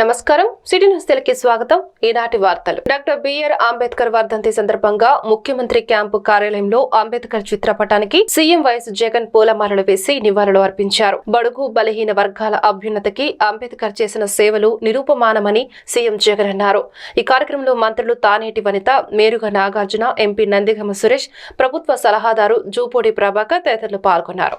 నమస్కారం. City news తెలుగుకి స్వాగతం. ఈనాటి వార్తలు. డాక్టర్ బిఆర్ అంబేద్కర్ వర్ధంతి సందర్భంగా ముఖ్యమంత్రి క్యాంపు కార్యాలయంలో అంబేద్కర్ చిత్రపటానికి సీఎం వైఎస్ జగన్ పూలమాలలు వేసి నివాళులు అర్పించారు. బడుగు బలహీన వర్గాల అభ్యున్నతికి అంబేద్కర్ చేసిన సేవలు నిరూపమానమని సీఎం జగన్ అన్నారు. ఈ కార్యక్రమంలో మంత్రులు తానేటి వనిత మేరుగ నాగార్జున ఎంపీ నందిగమ సురేష్ ప్రభుత్వ సలహాదారు జూపూడి ప్రభాకర్ తదితరులు పాల్గొన్నారు.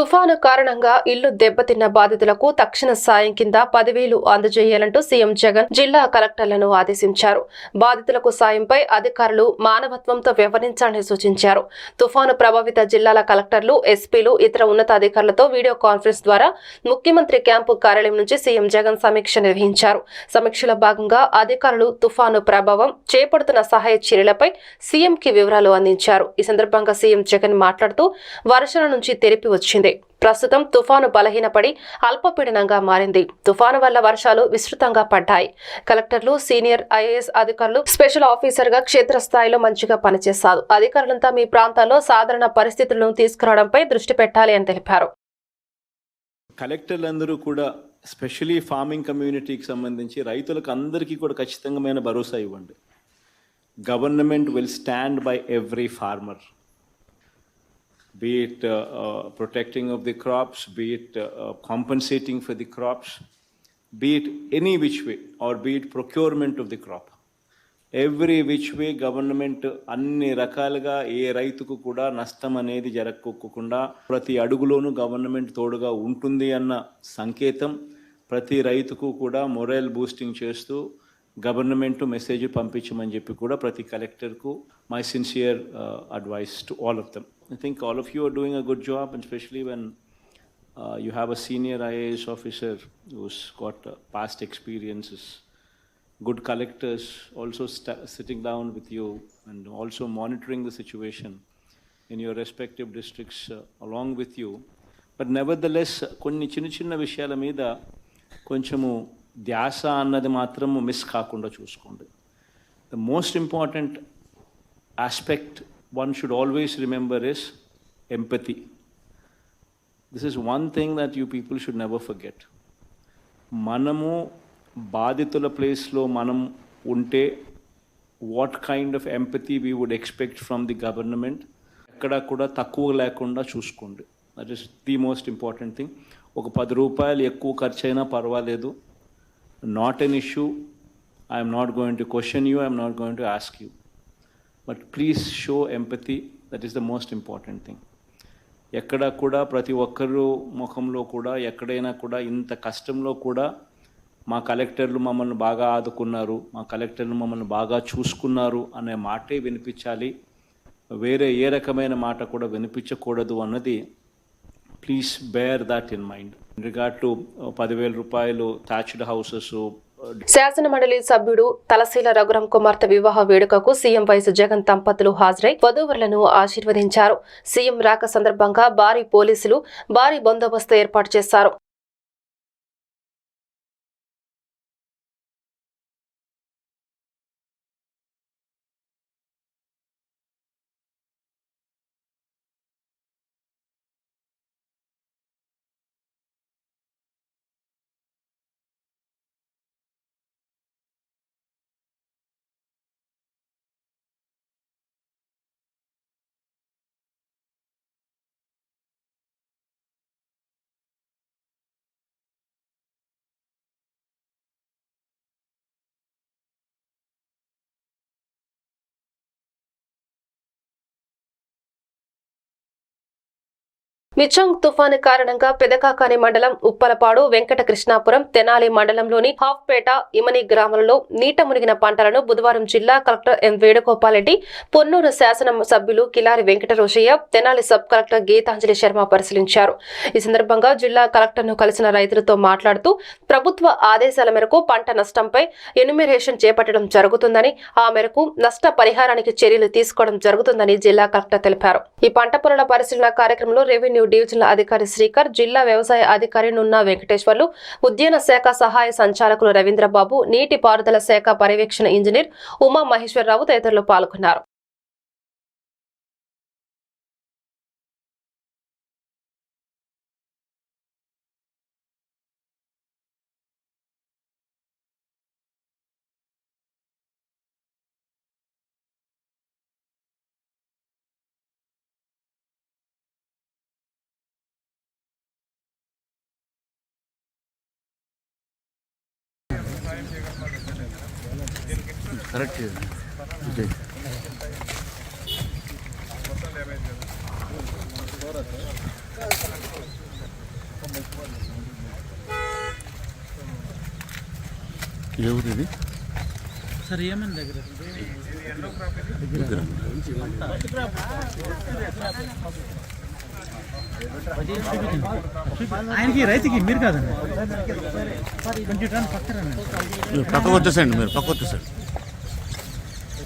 తుఫాను కారణంగా ఇల్లు దెబ్బతిన్న బాధితులకు తక్షణ సాయం కింద పదివేలు అందజేయాలంటూ సీఎం జగన్ జిల్లా కలెక్టర్లను ఆదేశించారు. బాధితులకు సాయంపై అధికారులు మానవత్వంతో వ్యవహరించాలని సూచించారు. తుఫాను ప్రభావిత జిల్లాల కలెక్టర్లు ఎస్పీలు ఇతర ఉన్నతాధికారులతో వీడియో కాన్ఫరెన్స్ ద్వారా ముఖ్యమంత్రి క్యాంపు కార్యాలయం నుంచి సీఎం జగన్ సమీక్ష నిర్వహించారు. సమీక్షలో భాగంగా అధికారులు తుఫాను ప్రభావం చేపడుతున్న సహాయ చర్యలపై సీఎంకి వివరాలు అందించారు. ఈ సందర్భంగా సీఎం జగన్ మాట్లాడుతూ వర్షాల నుంచి తెరిపి వచ్చింది. ప్రస్తుతం తుఫాను బలహీనపడి అల్పపీడనంగా మారింది. తుఫాను వల్ల వర్షాలు విస్తృతంగా పడ్డాయి. కలెక్టర్లు సీనియర్ ఐఏఎస్ అధికారులు స్పెషల్ ఆఫీసర్గా క్షేత్రస్థాయిలో మంచిగా పనిచేస్తారు అధికారులంతా మీ ప్రాంతాల్లో సాధారణ పరిస్థితులను తీసుకురావడంపై దృష్టి పెట్టాలి అని తెలిపారు. కలెక్టర్లందరూ కూడా స్పెషలీ ఫార్మింగ్ కమ్యూనిటీకి సంబంధించి రైతులకు అందరికీ కూడా ఖచ్చితంగా భరోసా ఇవ్వండి. Government will stand by every farmer. Be it uh, uh, protecting of the crops, be it uh, uh, compensating for the crops, be it any which way, or be it procurement of the crop. Every which way government అన్ని రకాలుగా ఏ రైతుకు కూడా నష్టం అనేది జరగకోకుండా ప్రతి అడుగులోనూ government తోడుగా ఉంటుంది అన్న సంకేతం ప్రతి రైతుకు కూడా మొరల్ బూస్టింగ్ చేస్తూ గవర్నమెంట్ మెసేజ్ పంపించమని చెప్పి కూడా ప్రతి కలెక్టర్కు my sincere advice to all of them I think all of you are doing a good job and specially when uh, you have a senior IAS officer who's got uh, past experiences, good collectors also sta- sitting down with you and also monitoring the situation in your respective districts uh, along with you. But nevertheless, కొన్ని చిన్న చిన్న విషయాల మీద కొంచెము ధ్యాస అన్నది మాత్రం miss కాకుండా చూసుకోండి the most important aspect one should always remember is empathy this is one thing that you people should never forget మనము బాధితుల ప్లేస్లో మనం ఉంటే what kind of empathy we would expect from the government ఎక్కడ కూడా తక్కువ లేకుండా చూసుకోండి. That is the most important thing ఒక పది రూపాయలు ఎక్కువ ఖర్చు అయినా పర్వాలేదు not an issue I'm not going to question you I'm not going to ask you but please show empathy that is the most important thing ఎక్కడ కూడా ప్రతి ఒక్కరు ముఖంలో కూడా ఎక్కడైనా కూడా ఇంత కష్టంలో కూడా మా కలెక్టర్లు మమ్మల్ని బాగా ఆదుకున్నారు మా కలెక్టర్లు మమ్మల్ని బాగా చూసుకున్నారు అనే మాటే వినిపించాలి. వేరే ఏ రకమైన మాట కూడా వినిపించకూడదు అన్నది please bear that in mind regard to పదివేల రూపాయలు థ్యాచ్డ్ హౌసెస్ శాసన మండలి సభ్యుడు తలశీల రఘురం కుమార్తె వివాహ వేడుకకు సీఎం వైఎస్ జగన్ దంపతులు హాజరై వధూవరులను ఆశీర్వదించారు. సీఎం రాక సందర్భంగా భారీ పోలీసులు భారీ బందోబస్తు ఏర్పాటు చేశారు. మిచంగ్ తుఫాను కారణంగా పెదకాకాని మండలం ఉప్పలపాడు వెంకట కృష్ణాపురం తెనాలి మండలంలోని హాఫ్పేట ఇమని గ్రామాలలో నీట మునిగిన పంటలను బుధవారం జిల్లా కలెక్టర్ ఎం వేణుగోపాల్రెడ్డి పొన్నూరు శాసన సభ్యులు కిలారి వెంకట రోషయ్య తెనాలి సబ్ కలెక్టర్ గీతాంజలి శర్మ పరిశీలించారు. ఈ సందర్భంగా జిల్లా కలెక్టర్ను కలిసిన రైతులతో మాట్లాడుతూ ప్రభుత్వ ఆదేశాల మేరకు పంట నష్టంపై ఎన్యుమిరేషన్ చేపట్టడం జరుగుతుందని ఆ మేరకు నష్ట పరిహారానికి చర్యలు తీసుకోవడం జరుగుతుందని జిల్లా కలెక్టర్ తెలిపారు. ఈ పంట పొలాల పరిశీలన కార్యక్రమంలో రెవెన్యూ డివిజనల్ అధికారి శ్రీకర్ జిల్లా వ్యవసాయ అధికారి నున్న వెంకటేశ్వర్లు ఉద్యాన శాఖ సహాయ సంచాలకులు రవీంద్రబాబు నీటి పారుదల శాఖ పర్యవేక్షణ ఇంజనీర్ ఉమా మహేశ్వరరావు తదితరులు పాల్గొన్నారు. కరెక్ట్ విజయ్ ఏ ఊరు ఇది? సార్ ఏమని దగ్గర. ఆయనకి రైతుకి మీరు కాదండి. పక్కకు వచ్చేసండి మీరు పక్క వచ్చేసండి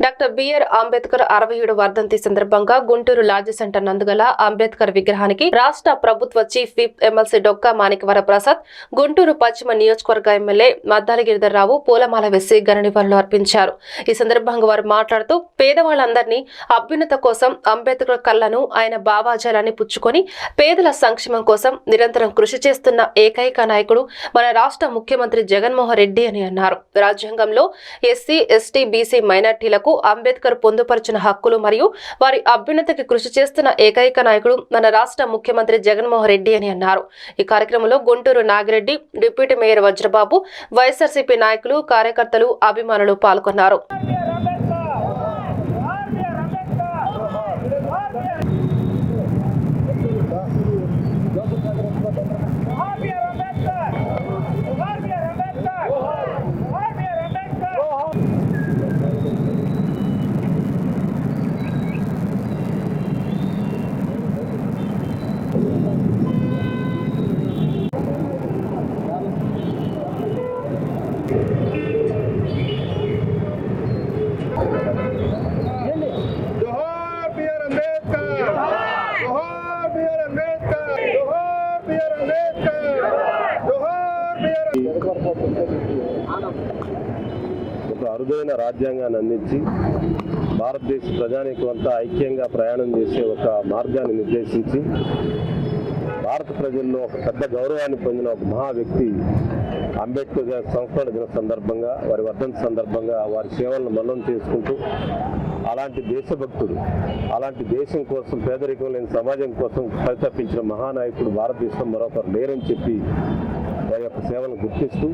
డాక్టర్ బిఆర్ అంబేద్కర్ అరవై ఏడు వర్ధంతి సందర్భంగా గుంటూరు లాడ్జ్ సెంటర్ నందుగల అంబేద్కర్ విగ్రహానికి రాష్ట్ర ప్రభుత్వ chief whip MLC Dokka Manikyavara Prasad Guntur పశ్చిమ నియోజకవర్గ ఎమ్మెల్యే మద్దాలి గిరిధర్రావు పూలమాల వేసి ఘన నివాళులు అర్పించారు. ఈ సందర్భంగా వారు మాట్లాడుతూ పేదవాళ్ళందరినీ అభ్యున్నత కోసం అంబేద్కర్ కళ్ళను ఆయన భావాజాలాన్ని పుచ్చుకొని పేదల సంక్షేమం కోసం నిరంతరం కృషి చేస్తున్న ఏకైక నాయకుడు మన రాష్ట్ర ముఖ్యమంత్రి జగన్మోహన్ రెడ్డి అని అన్నారు. రాజ్యాంగంలో ఎస్సీ ఎస్టీ బీసీ మైనార్టీలకు అంబేద్కర్ పొందుపరిచిన హక్కులు మరియు వారి అభ్యున్నతికి కృషి చేస్తున్న ఏకైక నాయకుడు మన రాష్ట్ర ముఖ్యమంత్రి జగన్మోహన్ రెడ్డి అని అన్నారు. ఈ కార్యక్రమంలో Guntur Nagireddy deputy mayor Vajrababu YSRCP నాయకులు కార్యకర్తలు అభిమానులు పాల్గొన్నారు. అరుదైన రాజ్యాంగాన్ని అందించి భారతదేశ ప్రజానీకమంతా ఐక్యంగా ప్రయాణం చేసే ఒక మార్గాన్ని నిర్దేశించి భారత ప్రజల్లో ఒక పెద్ద గౌరవాన్ని పొందిన ఒక మహా వ్యక్తి అంబేద్కర్ గారి సంస్మరణ దిన సందర్భంగా వారి వర్ధంతి సందర్భంగా వారి సేవలను మల్లం చేసుకుంటూ అలాంటి దేశభక్తుడు అలాంటి దేశం కోసం పేదరికం లేని సమాజం కోసం పరితపించిన మహానాయకుడు భారతదేశం మరొకరు లేరని చెప్పి వారి యొక్క సేవలను గుర్తిస్తూ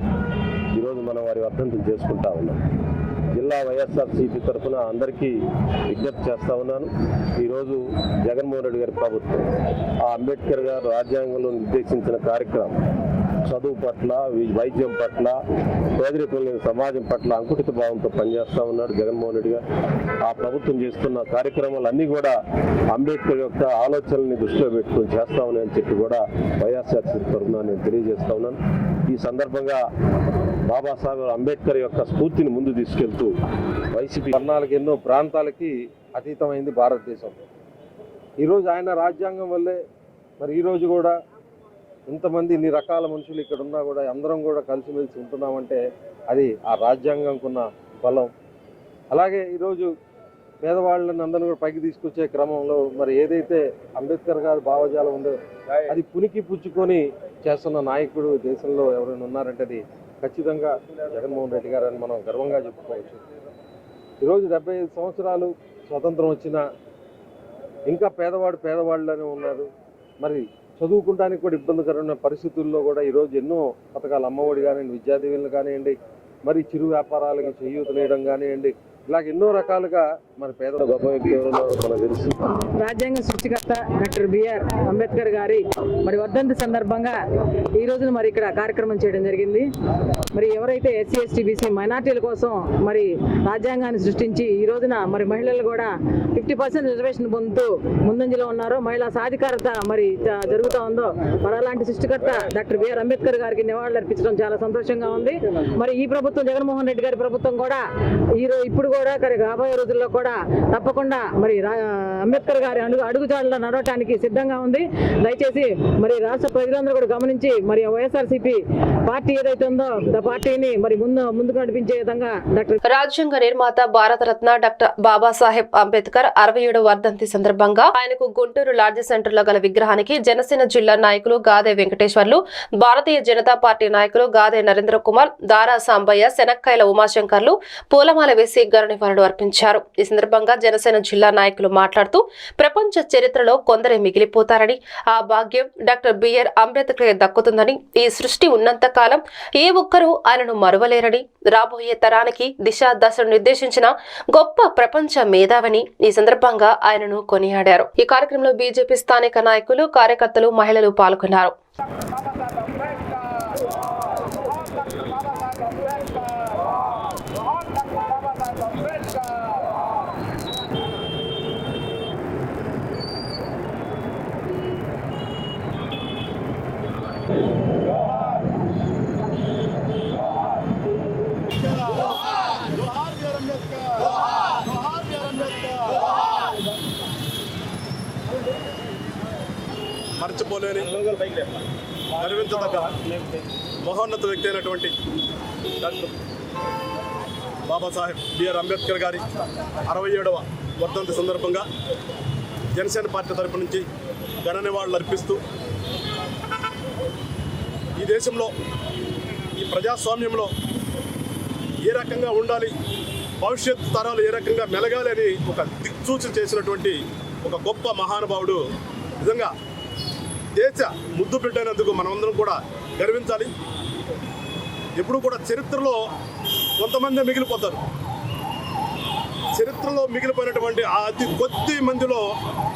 ఈరోజు మనం వారి వర్ధంతం చేసుకుంటా ఉన్నాం. జిల్లా వైఎస్ఆర్సీపీ తరఫున అందరికీ విజ్ఞప్తి చేస్తా ఉన్నాను. ఈరోజు జగన్మోహన్ రెడ్డి గారి ప్రభుత్వం ఆ అంబేద్కర్ గారు రాజ్యాంగంలో నిర్దేశించిన కార్యక్రమం. చదువు పట్ల వైద్యం పట్ల పేదరికం లేని సమాజం పట్ల అంకుటిత భావంతో పనిచేస్తా ఉన్నాడు జగన్మోహన్ రెడ్డి గారు. ఆ ప్రభుత్వం చేస్తున్న కార్యక్రమాలన్నీ కూడా అంబేద్కర్ యొక్క ఆలోచనల్ని దృష్టిలో పెట్టుకొని చేస్తా ఉన్నాయని చెప్పి కూడా వైఎస్ఆర్సీ తరఫున నేను తెలియజేస్తా ఉన్నాను. ఈ సందర్భంగా బాబాసాహెబ్ అంబేద్కర్ యొక్క స్ఫూర్తిని ముందు తీసుకెళ్తూ వైసీపీ కర్ణాలకు ఎన్నో ప్రాంతాలకి అతీతమైంది భారతదేశం. ఈరోజు ఆయన రాజ్యాంగం వల్లే మరి ఈరోజు కూడా ఇంతమంది ఇన్ని రకాల మనుషులు ఇక్కడ ఉన్నా కూడా అందరం కూడా కలిసిమెలిసి ఉంటున్నామంటే అది ఆ రాజ్యాంగంకున్న బలం. అలాగే ఈరోజు పేదవాళ్ళని అందరిని కూడా పైకి తీసుకొచ్చే క్రమంలో మరి ఏదైతే అంబేద్కర్ గారి భావజాలం ఉందో అది పునికి పుచ్చుకొని చేస్తున్న నాయకుడు దేశంలో ఎవరైనా ఉన్నారంటే అది ఖచ్చితంగా జగన్మోహన్ రెడ్డి గారు అని మనం గర్వంగా చెప్పుకోవచ్చు. ఈరోజు డెబ్బై ఐదు సంవత్సరాలు స్వతంత్రం వచ్చిన ఇంకా పేదవాడు పేదవాళ్ళనే ఉన్నారు. మరి చదువుకోవడానికి కూడా ఇబ్బందికరమైన పరిస్థితుల్లో కూడా ఈరోజు ఎన్నో పథకాలు అమ్మఒడి కానివ్వండి విద్యాదీవులు కానివ్వండి మరి చిరు వ్యాపారాలకి చేయూతనేయడం కానివ్వండి ఇలాగ ఎన్నో రకాలుగా మరి పేద గొప్ప వ్యక్తి ఎవరో మనకు తెలుసు. రాజ్యాంగ సృష్టికర్త డాక్టర్ బిఆర్ అంబేద్కర్ గారి మరి వర్ధంతి సందర్భంగా ఈ రోజున మరి ఇక్కడ కార్యక్రమం చేయడం జరిగింది. మరి ఎవరైతే ఎస్సీ ఎస్టీ బీసీ మైనార్టీల కోసం మరి రాజ్యాంగాన్ని సృష్టించి ఈ రోజున మరి మహిళలు కూడా ఫిఫ్టీ పర్సెంట్ రిజర్వేషన్ పొందుతూ ముందంజలో ఉన్నారో మహిళా సాధికారత మరి జరుగుతూ ఉందో మరి అలాంటి సృష్టికర్త డాక్టర్ బిఆర్ అంబేద్కర్ గారికి నివాళులు అర్పించడం చాలా సంతోషంగా ఉంది. మరి ఈ ప్రభుత్వం జగన్మోహన్ రెడ్డి గారి ప్రభుత్వం కూడా ఈ ఇప్పుడు కూడా మరి రాబోయే రోజుల్లో కూడా తప్పకుండా మరి అంబేద్కర్ గారి అడుగు అడుగుజాడలో నడవటానికి సిద్ధంగా ఉంది. దయచేసి మరి రాష్ట్ర ప్రజలందరూ కూడా గమనించి మరి వైఎస్ఆర్సీపీ పార్టీ ఏదైతే ఉందో ఆ పార్టీని మరి ముందు ముందుకు నడిపించే విధంగా డాక్టర్ రాజ్యాంగ నిర్మాత భారతరత్న డాక్టర్ బాబాసాహెబ్ అంబేద్కర్ అరవై ఏడు వర్ధంతి సందర్భంగా ఆయనకు గుంటూరు లార్జ్ సెంటర్లో గల విగ్రహానికి జనసేన జిల్లా నాయకులు గాదే వెంకటేశ్వర్లు భారతీయ జనతా పార్టీ నాయకులు గాదే నరేంద్ర కుమార్ దారా సాంబయ్య శనక్కాయల ఉమాశంకర్లు పూలమాల వేసి గరునివాళులు అర్పించారు. ఈ సందర్భంగా జనసేన జిల్లా నాయకులు మాట్లాడుతూ ప్రపంచ చరిత్రలో కొందరే మిగిలిపోతారని ఆ భాగ్యం డాక్టర్ బిఆర్ అంబేద్కర్ దక్కుతుందని ఈ సృష్టి ఉన్నంత కాలం ఏ ఒక్కరూ ఆయనను మరువలేరని రాబోయే తరానికి దిశా దశను నిర్దేశించిన గొప్ప ప్రపంచ మేధావని ఈ సందర్భంగా ఆయనను కొనియాడారు. ఈ కార్యక్రమంలో బీజేపీ స్థానిక నాయకులు కార్యకర్తలు మహిళలు పాల్గొన్నారు. గర్వించదగ్గ మహోన్నత వ్యక్తి అయినటువంటి డాక్టర్ బాబాసాహెబ్ బిఆర్ అంబేద్కర్ గారి అరవై ఏడవ వర్ధంతి సందర్భంగా జనసేన పార్టీ తరపు నుంచి ఘన నివాళులు అర్పిస్తూ ఈ దేశంలో ఈ ప్రజాస్వామ్యంలో ఏ రకంగా ఉండాలి భవిష్యత్ తరాలు ఏ రకంగా మెలగాలి అని ఒక దిక్సూచన చేసినటువంటి ఒక గొప్ప మహానుభావుడు నిజంగా దేశ ముద్దు బిడ్డైనందుకు మనమందరం కూడా గర్వించాలి. ఎప్పుడు కూడా చరిత్రలో కొంతమంది మిగిలిపోతారు. చరిత్రలో మిగిలిపోయినటువంటి ఆ అతి కొద్ది మందిలో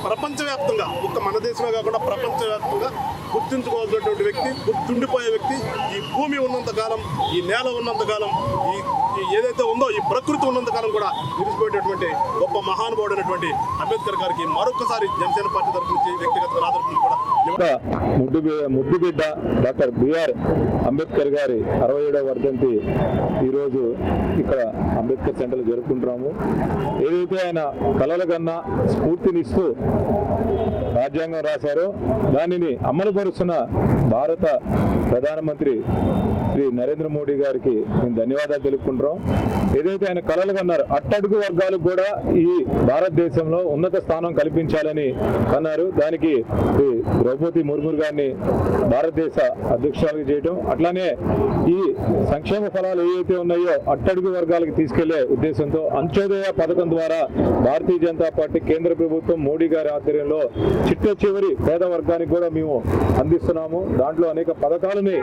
ప్రపంచవ్యాప్తంగా ఒక్క మన దేశమే కాకుండా ప్రపంచవ్యాప్తంగా గుర్తించుకోవాల్సినటువంటి వ్యక్తి గుర్తుండిపోయే వ్యక్తి ఈ భూమి ఉన్నంత కాలం ఈ నేల ఉన్నంత కాలం ఈ ఏదైతే ఉందో ఈ ప్రకృతి ఉన్నంత కాలం కూడా నిలిచిపోయేటటువంటి గొప్ప మహానుభావుడైనటువంటి అంబేద్కర్ గారికి మరొకసారి జనసేన పార్టీ తరఫు నుంచి వ్యక్తిగత ఆదరణ కూడా ఒక ముద్దు ముద్దు బిడ్డ డాక్టర్ బిఆర్ అంబేద్కర్ గారి అరవై ఏడవ వర్ధంతి ఈరోజు ఇక్కడ అంబేద్కర్ సెంటర్లో జరుపుకుంటున్నాము. ఏదైతే ఆయన కలల కన్నా స్ఫూర్తినిస్తూ రాజ్యాంగం రాశారో. దానిని అమలుపరుస్తున్న భారత ప్రధానమంత్రి శ్రీ నరేంద్ర మోడీ గారికి మేము ధన్యవాదాలు తెలుపుకుంటున్నాం. ఏదైతే ఆయన కళలు కన్నారు అట్టడుగు వర్గాలకు కూడా ఈ భారతదేశంలో ఉన్నత స్థానం కల్పించాలని అన్నారు. దానికి ద్రౌపది ముర్ము గారిని భారతదేశ అధ్యక్షురాలు చేయడం అట్లానే ఈ సంక్షేమ ఫలాలు ఏవైతే ఉన్నాయో అట్టడుగు వర్గాలకు తీసుకెళ్ళే ఉద్దేశంతో అంత్యోదయ పథకం ద్వారా భారతీయ జనతా పార్టీ కేంద్ర ప్రభుత్వం మోడీ గారి ఆధ్వర్యంలో చిట్ట చివరి పేద వర్గానికి కూడా మేము అందిస్తున్నాము. దాంట్లో అనేక పథకాలని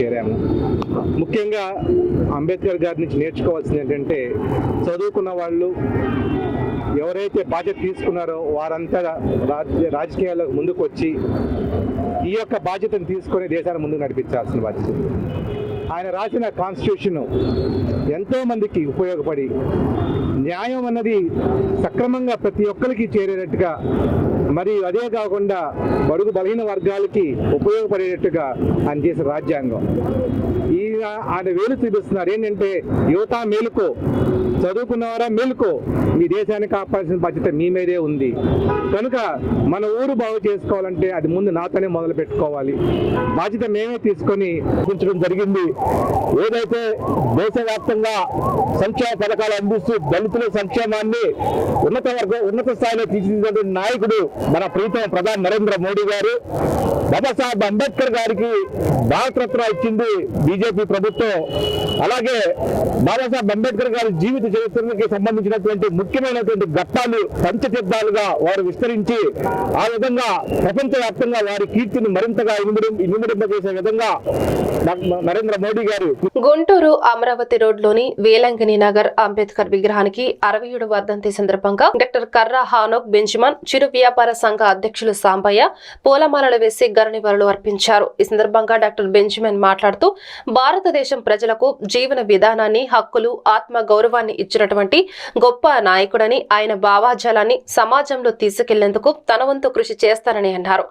చేరాము ముఖ్యంగా అంబేద్కర్ గారి నుంచి నేర్చుకోవాల్సింది ఏంటంటే చదువుకున్న వాళ్ళు ఎవరైతే బాధ్యత తీసుకున్నారో వారంతా రాజ్య రాజకీయాలకు ముందుకు వచ్చి ఈ యొక్క బాధ్యతను తీసుకొని దేశాన్ని ముందుకు నడిపించాల్సిన బాధ్యత. ఆయన రాసిన కాన్స్టిట్యూషన్ ఎంతోమందికి ఉపయోగపడి న్యాయం అన్నది సక్రమంగా ప్రతి ఒక్కరికి చేరేటట్టుగా మరి అదే కాకుండా బడుగు బలహీన వర్గాలకి ఉపయోగపడేటట్టుగా ఆయన చేసిన రాజ్యాంగం. ఈ ఆయన వేలు చూపిస్తున్నారు. ఏంటంటే యువత మేలుకో చదువుకున్నవారా మేలుకో మీ దేశాన్ని కాపాడాల్సిన బాధ్యత మీ మీదే ఉంది. కనుక మన ఊరు బాగు చేసుకోవాలంటే అది ముందు నాతోనే మొదలు పెట్టుకోవాలి. బాధ్యత మేమే తీసుకొని ఉంచడం జరిగింది. ఏదైతే దేశవ్యాప్తంగా సంక్షేమ పథకాలు అందిస్తూ దళితుల సంక్షేమాన్ని ఉన్నత వర్గం ఉన్నత స్థాయిలో తీర్చిదిద్దినటువంటి నాయకుడు మన ప్రీతం ప్రధాని నరేంద్ర మోడీ గారు. బాబాసాహెబ్ అంబేద్కర్ గారికి భారతరత్న ఇచ్చింది బీజేపీ ప్రభుత్వం. అలాగే బాబాసాహెబ్ అంబేద్కర్ గారి జీవిత చరిత్రకి సంబంధించినటువంటి ముఖ్యమైనటువంటి ఘట్టాలు పంచతీర్థాలుగా వారు విస్తరించి ఆ విధంగా ప్రపంచవ్యాప్తంగా వారి కీర్తిని మరింతగా ఇనుమడి ఇనుమడింపజేసే విధంగా నరేంద్ర మోడీ గారు గుంటూరు అమరావతి రోడ్లోని వేలంగిని నగర్ అంబేద్కర్ విగ్రహానికి అరవై ఏడు వర్ధంతి సందర్భంగా డాక్టర్ కర్రా హానోక్ బెంజమాన్ చిరు వ్యాపార సంఘ అధ్యక్షులు సాంబయ్య పూలమాలలు వేసి గరనివాళులు అర్పించారు. ఈ సందర్భంగా డాక్టర్ బెంజమిన్ మాట్లాడుతూ భారతదేశం ప్రజలకు జీవన విధానాన్ని హక్కులు ఆత్మ గౌరవాన్ని ఇచ్చినటువంటి గొప్ప నాయకుడని ఆయన భావాజాలాన్ని సమాజంలో తీసుకెళ్ళేందుకు తన వంతు కృషి చేస్తారని అన్నారు.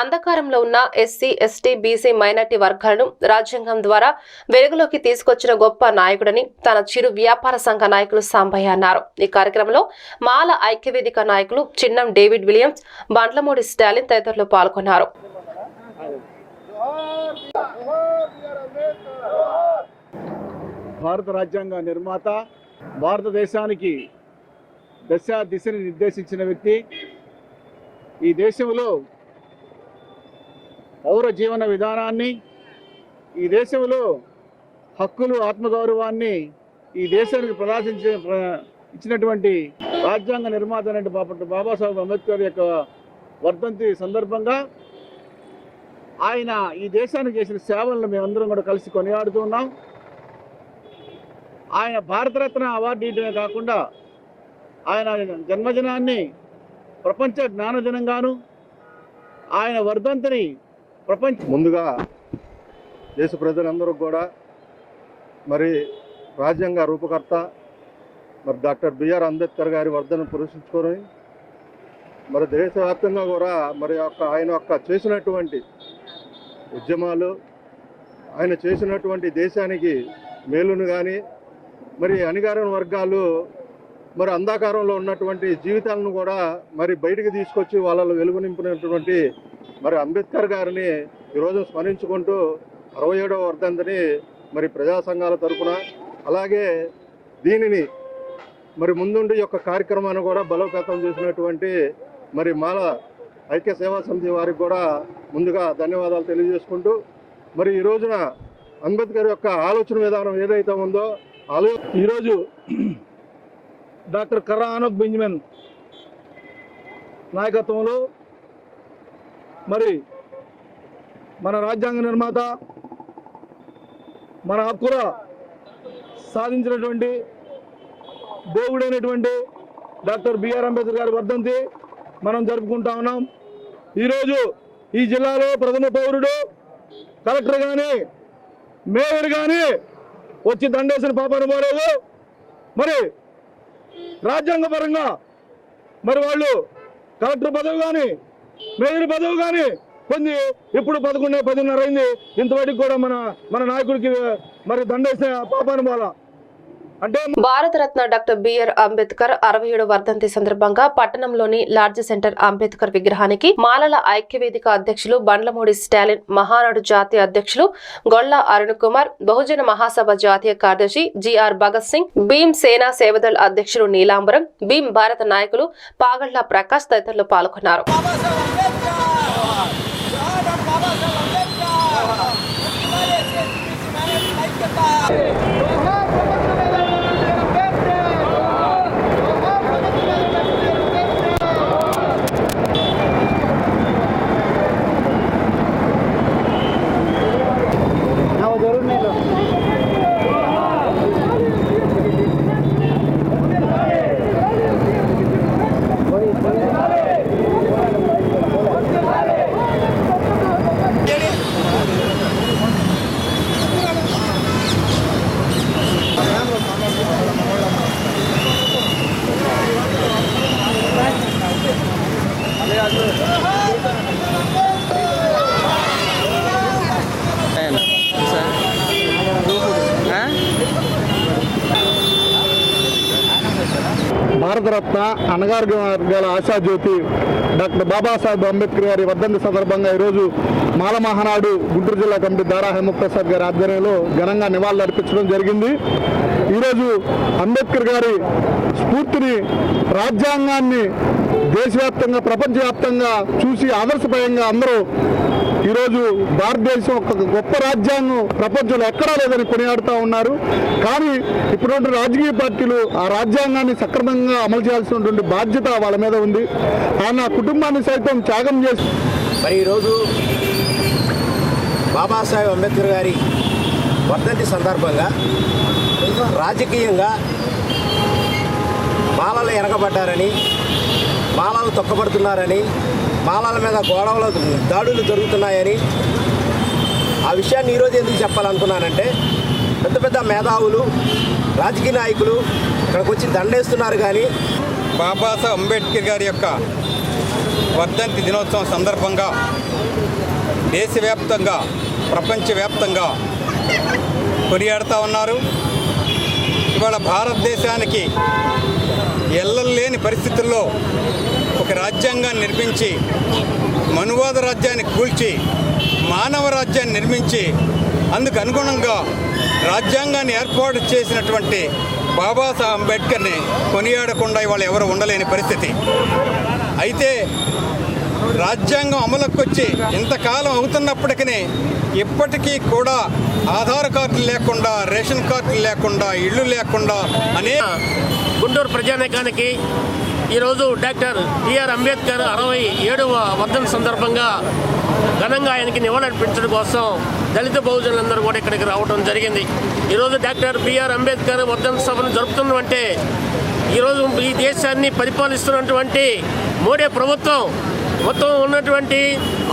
అంధకారంలో ఉన్న ఎస్సీ ఎస్టీ బీసీ మైనార్టీ వర్గాలను రాజ్యాంగం ద్వారా వెలుగులోకి తీసుకొచ్చిన గొప్ప నాయకుడని తన చిరు వ్యాపార సంఘ నాయకులు సాంబయ్య అన్నారు. ఈ కార్యక్రమంలో మాల ఐక్యవేదిక నాయకులు Chinnam David Williams Bandlamudi Stalin తదితరులు పాల్గొన్నారు. భారత రాజ్యాంగ నిర్మాత భారతదేశానికి దశ దిశని నిర్దేశించిన వ్యక్తి. ఈ దేశంలో పౌర జీవన విధానాన్ని ఈ దేశంలో హక్కులు ఆత్మగౌరవాన్ని ఈ దేశానికి ప్రదర్శించే ప్ర- ఇచ్చినటువంటి రాజ్యాంగ నిర్మాత అయిన బాపట్ల బాబాసాహెబ్ అంబేద్కర్ యొక్క వర్ధంతి సందర్భంగా ఆయన ఈ దేశానికి చేసిన సేవలను మేమందరం కూడా కలిసి కొనియాడుతూ ఉన్నాం. ఆయన భారతరత్న అవార్డు ఇవ్వడమే కాకుండా ఆయన జన్మదినాన్ని ప్రపంచ జ్ఞానదినంగాను ఆయన వర్ధంతిని ప్రపంచ ముందుగా దేశ ప్రజలందరూ కూడా మరి రాజ్యాంగ రూపకర్త మరి డాక్టర్ బిఆర్ అంబేద్కర్ గారి వర్ధను పురస్కరించుకొని మరి దేశవ్యాప్తంగా కూడా మరి యొక్క ఆయన యొక్క చేసినటువంటి ఉద్యమాలు ఆయన చేసినటువంటి దేశానికి మేలును కానీ మరి అణిగారిన వర్గాలు మరి అంధాకారంలో ఉన్నటువంటి జీవితాలను కూడా మరి బయటికి తీసుకొచ్చి వాళ్ళలో వెలుగు నింపినటువంటి మరి అంబేద్కర్ గారిని ఈరోజు స్మరించుకుంటూ అరవై ఏడవ వర్ధంతిని మరి ప్రజా సంఘాల తరఫున అలాగే దీనిని మరి ముందుండి యొక్క కార్యక్రమాన్ని కూడా బలోపేతం చేసినటువంటి మరి మాల ఐక్య సేవా సమితి వారికి కూడా ముందుగా ధన్యవాదాలు తెలియజేసుకుంటూ మరి ఈ రోజున అంబేద్కర్ యొక్క ఆలోచన విధానం ఏదైతే ఉందో ఆలో ఈరోజు డాక్టర్ కర్రా ఆనోక్ బెంజమిన్ నాయకత్వంలో మరి మన రాజ్యాంగ నిర్మాత మన హక్కుల సాధించినటువంటి దేవుడైనటువంటి డాక్టర్ బిఆర్ అంబేద్కర్ గారి వర్ధంతి మనం జరుపుకుంటా ఉన్నాం. ఈరోజు ఈ జిల్లాలో ప్రథమ పౌరుడు కలెక్టర్ కానీ మేయర్ కానీ వచ్చి దండేసిన పాపను పోలేదు మరి రాజ్యాంగపరంగా మరి వాళ్ళు కలెక్టర్ పదవి కానీ మేయర్ పదవి కానీ పొంది ఇప్పుడు పదకొండు పదిన్నర అయింది. ఇంతవరకు కూడా మన మన నాయకుడికి మరి దండేసిన పాపాను పోలా భారతరత్న డాక్టర్ బిఆర్ అంబేద్కర్ అరవై ఏడు వర్ధంతి సందర్భంగా పట్టణంలోని లార్జ్ సెంటర్ అంబేద్కర్ విగ్రహానికి మాలల ఐక్యవేదిక అధ్యక్షులు బండ్లమూడి స్టాలిన్ మహానాడు జాతీయ అధ్యక్షులు గొల్ల అరుణ్ కుమార్ బహుజన మహాసభ జాతీయ కార్యదర్శి జిఆర్ భగత్ సింగ్ భీమ్ సేనా సేవదల్ అధ్యక్షులు నీలాంబరం భీమ్ భారత నాయకులు పాగళ్ళ ప్రకాష్ తదితరులు పాల్గొన్నారు. భారతరత్న అనగారిక వర్గాల ఆశాజ్యోతి డాక్టర్ బాబాసాహెబ్ అంబేద్కర్ గారి వర్ధంతి సందర్భంగా ఈరోజు మాల మహానాడు గుంటూరు జిల్లా కమిటీ దారా హేమప్రసాద్ గారి ఆధ్వర్యంలో ఘనంగా నివాళులు అర్పించడం జరిగింది. ఈరోజు అంబేద్కర్ గారి స్ఫూర్తిని రాజ్యాంగాన్ని దేశవ్యాప్తంగా ప్రపంచవ్యాప్తంగా చూసి ఆదర్శప్రాయంగా అందరూ ఈరోజు భారతదేశం ఒక గొప్ప రాజ్యాంగం ప్రపంచంలో ఎక్కడా లేదని కొనియాడుతూ ఉన్నారు. కానీ ఇప్పుడు రాజకీయ పార్టీలు ఆ రాజ్యాంగాన్ని సక్రమంగా అమలు చేయాల్సినటువంటి బాధ్యత వాళ్ళ మీద ఉంది. ఆయన కుటుంబాన్ని సైతం త్యాగం చేసి మరి ఈరోజు బాబాసాహెబ్ అంబేద్కర్ గారి వర్ధంతి సందర్భంగా రాజకీయంగా బాలలు ఎరగబడ్డారని బాలలు తొక్కబడుతున్నారని మాలల మీద గోడవలు దాడులు జరుగుతున్నాయని ఆ విషయాన్ని ఈరోజు ఎందుకు చెప్పాలనుకున్నానంటే పెద్ద పెద్ద మేధావులు రాజకీయ నాయకులు ఇక్కడికి వచ్చి దండేస్తున్నారు కానీ బాబాసాహెబ్ అంబేద్కర్ గారి యొక్క వర్ధంతి దినోత్సవం సందర్భంగా దేశవ్యాప్తంగా ప్రపంచవ్యాప్తంగా కొనియాడుతూ ఉన్నారు. ఇవాళ భారతదేశానికి ఎల్లలేని పరిస్థితుల్లో ఒక రాజ్యాంగాన్ని నిర్మించి మనువాద రాజ్యాన్ని కూల్చి మానవ రాజ్యాన్ని నిర్మించి అందుకు అనుగుణంగా రాజ్యాంగాన్ని ఏర్పాటు చేసినటువంటి బాబాసాహెబ్ అంబేద్కర్ని కొనియాడకుండా ఇవాళ ఎవరు ఉండలేని పరిస్థితి. అయితే రాజ్యాంగం అమలుకి వచ్చి ఇంతకాలం అవుతున్నప్పటికీ ఇప్పటికీ కూడా ఆధార్ కార్డులు లేకుండా రేషన్ కార్డులు లేకుండా ఇళ్ళు లేకుండా అనే గుంటూరు ప్రజానీకానికి ఈరోజు డాక్టర్ బిఆర్ అంబేద్కర్ అరవై ఏడవ వర్ధన సందర్భంగా ఘనంగా ఆయనకి నివాళులర్పించడం కోసం దళిత బహుజనులందరూ కూడా ఇక్కడికి రావడం జరిగింది. ఈరోజు డాక్టర్ బిఆర్ అంబేద్కర్ వర్ధన సభను జరుపుతున్నామంటే ఈరోజు ఈ దేశాన్ని పరిపాలిస్తున్నటువంటి మోడీ ప్రభుత్వం మొత్తం ఉన్నటువంటి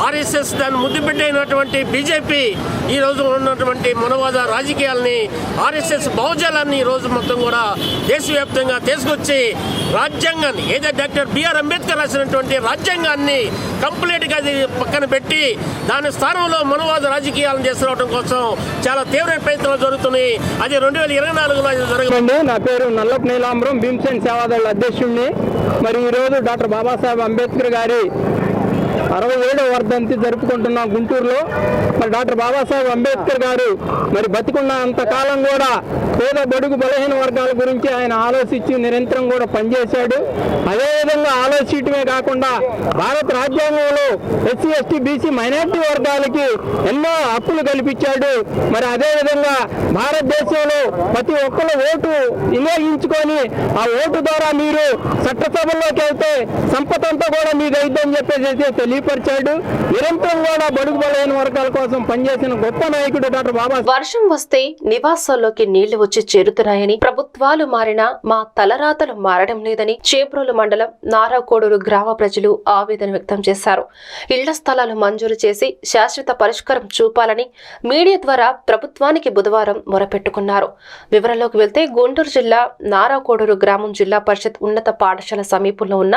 ఆర్ఎస్ఎస్ దాన్ని ముద్దుపెట్టైనటువంటి బీజేపీ ఈ రోజు ఉన్నటువంటి మనవాద రాజకీయాలని ఆర్ఎస్ఎస్ బహుజాలాన్ని ఈ రోజు మొత్తం కూడా దేశవ్యాప్తంగా తీసుకొచ్చి రాజ్యాంగాన్ని ఏదైతే డాక్టర్ బిఆర్ అంబేద్కర్ రాసినటువంటి రాజ్యాంగాన్ని కంప్లీట్గా అది పక్కన పెట్టి దాని స్థానంలో మనవాద రాజకీయాలను తీసుకురావడం కోసం చాలా తీవ్ర ప్రయత్నాలు జరుగుతున్నాయి. అది రెండు వేల ఇరవై నాలుగులో జరగండి నా పేరు నల్లపు నీలాంబరం భీమ్సేన్ సేవాదళ అధ్యక్షుడిని. మరి ఈరోజు డాక్టర్ బాబాసాహెబ్ అంబేద్కర్ గారి అరవై ఏడవ వర్ధంతి జరుపుకుంటున్నాం గుంటూరులో. మరి డాక్టర్ బాబాసాహెబ్ అంబేద్కర్ గారు మరి బతికున్న అంతకాలం కూడా పేద బడుగు బలహీన వర్గాల గురించి ఆయన ఆలోచించి నిరంతరం కూడా పనిచేశాడు. అదేవిధంగా ఆలోచించడమే కాకుండా భారత రాజ్యాంగంలో ఎస్సీ ఎస్టీ బీసీ మైనార్టీ వర్గాలకి ఎన్నో హక్కులు కల్పించాడు. మరి అదేవిధంగా భారతదేశంలో ప్రతి ఒక్కరు ఓటు వినియోగించుకొని ఆ ఓటు ద్వారా మీరు చట్టసభల్లోకి వెళ్తే సంపద అంతా కూడా మీకు అయిద్దని చెప్పేసి అయితే తెలియపరిచాడు. నిరంతరం కూడా బడుగు బలహీన వర్గాల కోసం పనిచేసిన గొప్ప నాయకుడు డాక్టర్ బాబా వర్షం వస్తే నివాసాల్లోకి నీళ్ళు వచ్చి చేరుతున్నాయని ప్రభుత్వాలు మారినా మా తలరాతలు మారడం లేదని చేబ్రోలు మండలం నారాకోడూరు గ్రామ ప్రజలు ఆవేదన వ్యక్తం చేశారు. ఇళ్ళ స్థలాలు మంజూరు చేసి శాశ్వత పరిష్కారం చూపాలని మీడియా ద్వారా ప్రభుత్వానికి బుధవారం మొరపెట్టుకున్నారు. వివరంలోకి వెళ్తే గుంటూరు జిల్లా నారాకోడూరు గ్రామం జిల్లా పరిషత్ ఉన్నత పాఠశాల సమీపంలో ఉన్న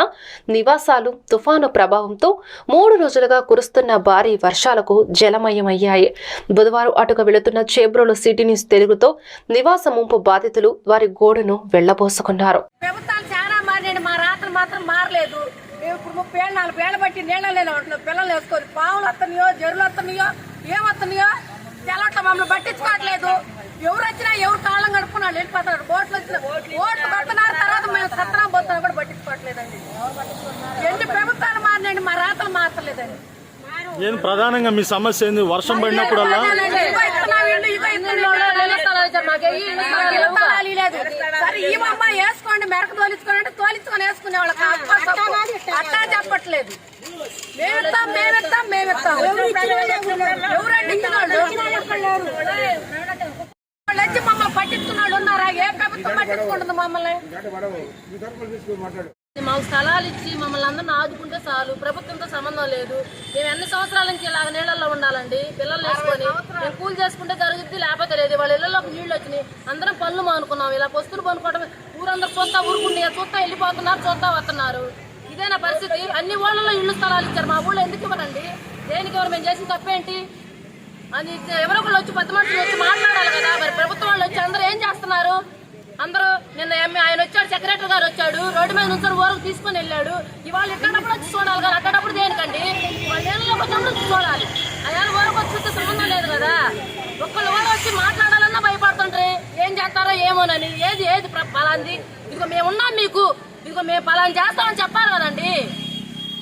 నివాసాలు తుఫాను ప్రభావంతో మూడు రోజులుగా కురుస్తున్న భారీ వర్షాలకు జలమయమయ్యాయి. బుధవారం అటుగా వెళుతున్న చేబ్రోలు సిటీ న్యూస్ తెలుగుతో నివాస ముంపు బాధితులు వారి గోడును వెళ్ళబోసుకున్నారు ప్రభుత్వాలు చాలా మారినాయి మా రాత్రి మాత్రం మారలేదు. ఇప్పుడు ముప్పై ఏళ్ళు నాలుగు ఏళ్ళ బట్టి నీళ్ళ లేని ఉంటున్నాం పిల్లలు వేసుకొని పావులు వస్తున్నాయో జరులు వస్తున్నాయో ఏం వస్తున్నాయో తెలవట్ల. మమ్మల్ని పట్టించుకోవట్లేదు. ఎవరు వచ్చినా ఎవరు కాళ్ళం గడుపుకున్నాడు వెళ్ళిపోతున్నారు ఓట్లు వచ్చిన ఓట్లు కొడుతున్నారు తర్వాత మేము సత్రం పోతున్నా. కూడా పట్టించుకోవట్లేదండి. ఎన్ని ప్రభుత్వాలు మారినాయండి. మా రాతలు మార్చలేదండి నేను ప్రధానంగా మీ సమస్య ఏంది వర్షం పడినప్పుడల్లా వేసుకోండి మెరక తోలించుకోండి అంటే తోలించుకొని వేసుకునే వాళ్ళకి. అట్టా చెప్పట్లేదు మేమిస్తాం మేమిస్తాం మేమిస్తాం ఎవరండి? వాళ్ళు వచ్చి మమ్మల్ని పట్టించుకున్న వాళ్ళు ఉన్నారా ఏ ప్రభుత్వం పట్టించుకుంటుంది మమ్మల్ని మాకు స్థలాలు ఇచ్చి మమ్మల్ని అందరిని ఆదుకుంటే చాలు. ప్రభుత్వంతో సంబంధం లేదు. మేము ఎన్ని సంవత్సరాల నుంచి ఇలాగ నీళ్ళల్లో ఉండాలండి? పిల్లలు వేసుకొని మేము కూలి చేసుకుంటే జరుగుద్ది లేకపోతే లేదు. వాళ్ళ ఇళ్ళలోకి నీళ్ళు వచ్చినాయి. అందరం పనులు మానుకున్నాం. ఇలా పొస్తులు పనుకోవడం ఊరందరూ చూస్తా ఊరుకుంటే చూస్తా వెళ్ళిపోతున్నారు చూస్తా వస్తున్నారు. ఇదేనా పరిస్థితి? అన్ని ఊళ్ళలో ఇళ్ళు స్థలాలు ఇచ్చారు. మా ఊళ్ళో ఎందుకు ఇవ్వరండి? దేనికి ఎవరు? మేము చేసిన తప్పేంటి? అని ఎవరో ఒకళ్ళు వచ్చి పది మనుషులు వచ్చి మాట్లాడాలి కదా. మరి ప్రభుత్వం వాళ్ళు వచ్చి అందరూ ఏం చేస్తున్నారు? అందరూ నిన్న ఎమ్మె ఆయన వచ్చాడు సెక్రటరీ గారు వచ్చాడు రోడ్డు మీద నుంచి ఊరకు తీసుకొని వెళ్ళాడు. ఇవాళ ఎక్కడప్పుడు వచ్చి చూడాలి కదా అక్కడప్పుడు దేనికండి? వాళ్ళ ఏళ్ళలోకి వచ్చినప్పుడు వచ్చి చూడాలి. ఆయన ఊరకు వచ్చి సంబంధం లేదు కదా. ఒక్కళ్ళు ఊరు వచ్చి మాట్లాడాలన్నా భయపడుతుంటారు ఏం చేస్తారో ఏమోనని ఏది ఏది ప్ర- పలాంది ఇదిగో మేము ఉన్నాం మీకు. ఇదిగో మేము పలాని చేస్తామని చెప్పాలి కదండి మాకు అంట ఎవరు లేరు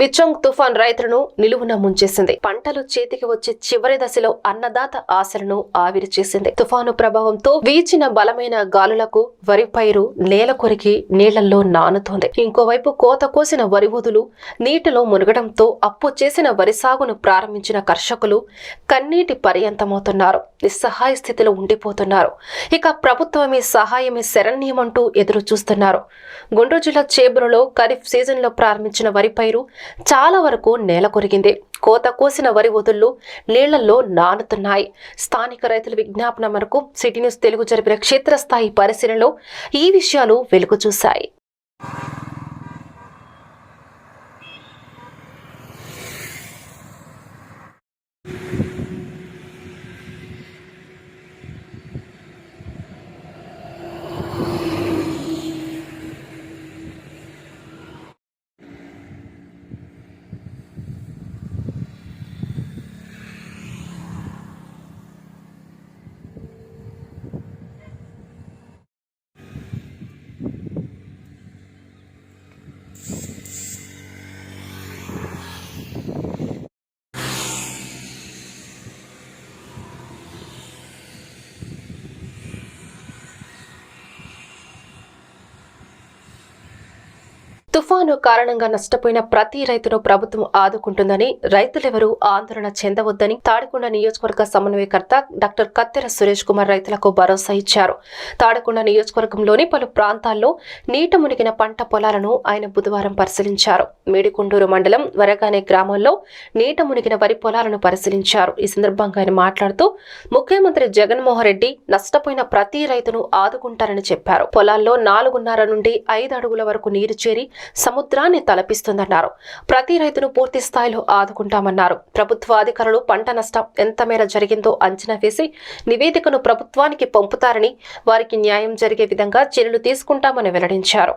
మిచంగ్ తుఫాన్ రైతులను నిలువున ముంచేసింది. పంటలు చేతికి వచ్చే చివరి దశలో అన్నదాత ఆశలను ఆవిరి చేసింది. తుఫాను ప్రభావంతో వీచిన బలమైన గాలులకు వరి పైరు నేల కొరికి నీళ్ళలో నానుతోంది. ఇంకోవైపు కోత కోసిన వరి వదులు నీటిలో మునగడంతో అప్పు చేసిన వరి సాగును ప్రారంభించిన కర్షకులు కన్నీటి పర్యంతమవుతున్నారు. నిస్సహాయ స్థితిలో ఉండిపోతున్నారు. ఇక ప్రభుత్వమే సహాయమే శరణ్యమంటూ ఎదురు చూస్తున్నారు గుంటూరు జిల్లా చేబురులో ఖరీఫ్ సీజన్లో ప్రారంభించిన వరి పైరు చాలా వరకు నేల కొరిగింది. కోత కోసిన వరి వదుళ్ళు నీళ్ళలో నానుతున్నాయి. స్థానిక రైతుల విజ్ఞాపన మేరకు సిటీ న్యూస్ తెలుగు జరిపిన క్షేత్రస్థాయి పరిశీలనలో ఈ విషయాలు వెలుగు చూశాయి. తుఫాను కారణంగా నష్టపోయిన ప్రతి రైతును ప్రభుత్వం ఆదుకుంటుందని రైతులెవరూ ఆందోళన చెందవద్దని తాడికొండ నియోజకవర్గ సమన్వయకర్త డాక్టర్ కత్తెర సురేష్ కుమార్ రైతులకు భరోసా ఇచ్చారు. తాడికొండ నియోజకవర్గంలోని పలు ప్రాంతాల్లో నీట మునిగిన పంట పొలాలను ఆయన బుధవారం పరిశీలించారు. మేడికొండూరు మండలం వరగానే గ్రామంలో నీట మునిగిన వరి పొలాలను పరిశీలించారు. ఈ సందర్భంగా ఆయన మాట్లాడుతూ ముఖ్యమంత్రి జగన్మోహన్ రెడ్డి నష్టపోయిన ప్రతి రైతును ఆదుకుంటారని చెప్పారు. పొలాల్లో నాలుగున్నర నుండి ఐదు అడుగుల వరకు నీరు చేరి సముద్రాన్ని తలపిస్తుందన్నారు. ప్రతి రైతును పూర్తి స్థాయిలో ఆదుకుంటామన్నారు. ప్రభుత్వ అధికారులు పంట నష్టం ఎంత మేర జరిగిందో అంచనా వేసి నివేదికను ప్రభుత్వానికి పంపుతారని వారికి న్యాయం జరిగే విధంగా చర్యలు తీసుకుంటామని వెల్లడించారు.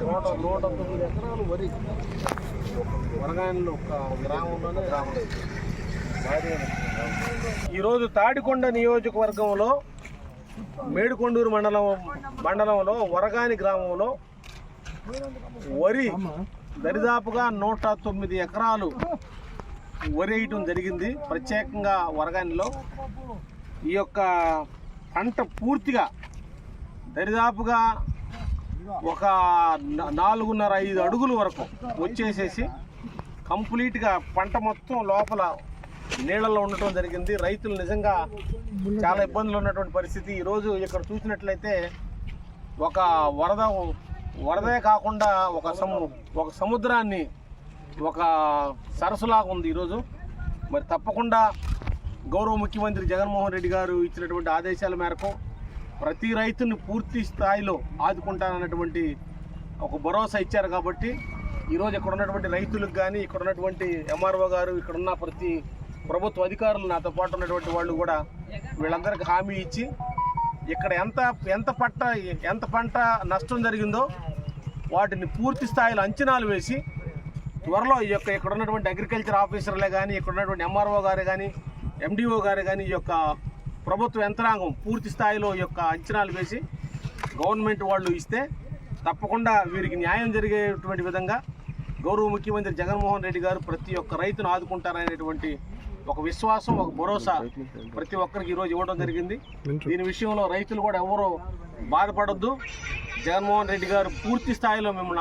నూట నూట తొమ్మిది ఎకరాలు వరి వరగాయల్లో ఒక గ్రామంలోనే ఈరోజు తాడికొండ నియోజకవర్గంలో మేడుకొండూరు మండలం మండలంలో వరగాని గ్రామంలో వరి దరిదాపుగా నూట తొమ్మిది ఎకరాలు వరి వేయటం జరిగింది. ప్రత్యేకంగా వరగానిలో ఈ యొక్క పంట పూర్తిగా దరిదాపుగా ఒక నాలుగున్నర ఐదు అడుగుల వరకు వచ్చేసేసి కంప్లీట్గా పంట మొత్తం లోపల నీళ్ళలో ఉండటం జరిగింది. రైతులు నిజంగా చాలా ఇబ్బందులు ఉన్నటువంటి పరిస్థితి. ఈరోజు ఇక్కడ చూసినట్లయితే ఒక వరద వరదే కాకుండా ఒక సము ఒక సముద్రాన్ని ఒక సరస్సులాగా ఉంది ఈరోజు మరి తప్పకుండా గౌరవ ముఖ్యమంత్రి జగన్మోహన్ రెడ్డి గారు ఇచ్చినటువంటి ఆదేశాల మేరకు ప్రతి రైతుని పూర్తి స్థాయిలో ఆదుకుంటానన్నటువంటి ఒక భరోసా ఇచ్చారు కాబట్టి ఈరోజు ఇక్కడ ఉన్నటువంటి రైతులకు కానీ ఇక్కడ ఉన్నటువంటి ఎంఆర్ఓ గారు ఇక్కడ ఉన్న ప్రతి ప్రభుత్వ అధికారులు నాతో పాటు ఉన్నటువంటి వాళ్ళు కూడా వీళ్ళందరికీ హామీ ఇచ్చి ఇక్కడ ఎంత ఎంత పంట ఎంత పంట నష్టం జరిగిందో వాటిని పూర్తి స్థాయిలో అంచనాలు వేసి త్వరలో ఈ యొక్క ఇక్కడ ఉన్నటువంటి అగ్రికల్చర్ ఆఫీసర్లే కానీ ఇక్కడ ఉన్నటువంటి ఎంఆర్ఓ గారు కానీ ఎండిఓ గారు కానీ ఈ యొక్క ప్రభుత్వ యంత్రాంగం పూర్తి స్థాయిలో ఈ యొక్క అంచనాలు వేసి గవర్నమెంట్ వాళ్ళు ఇస్తే తప్పకుండా వీరికి న్యాయం జరిగేటువంటి విధంగా గౌరవ ముఖ్యమంత్రి జగన్మోహన్ రెడ్డి గారు ప్రతి ఒక్క రైతును ఆదుకుంటారనేటువంటి ఒక విశ్వాసం ఒక భరోసా ప్రతి ఒక్కరికి ఈరోజు ఇవ్వడం జరిగింది. దీని విషయంలో రైతులు కూడా ఎవరు బాధపడొద్దు. జగన్మోహన్ రెడ్డి గారు పూర్తి స్థాయిలో మిమ్మల్ని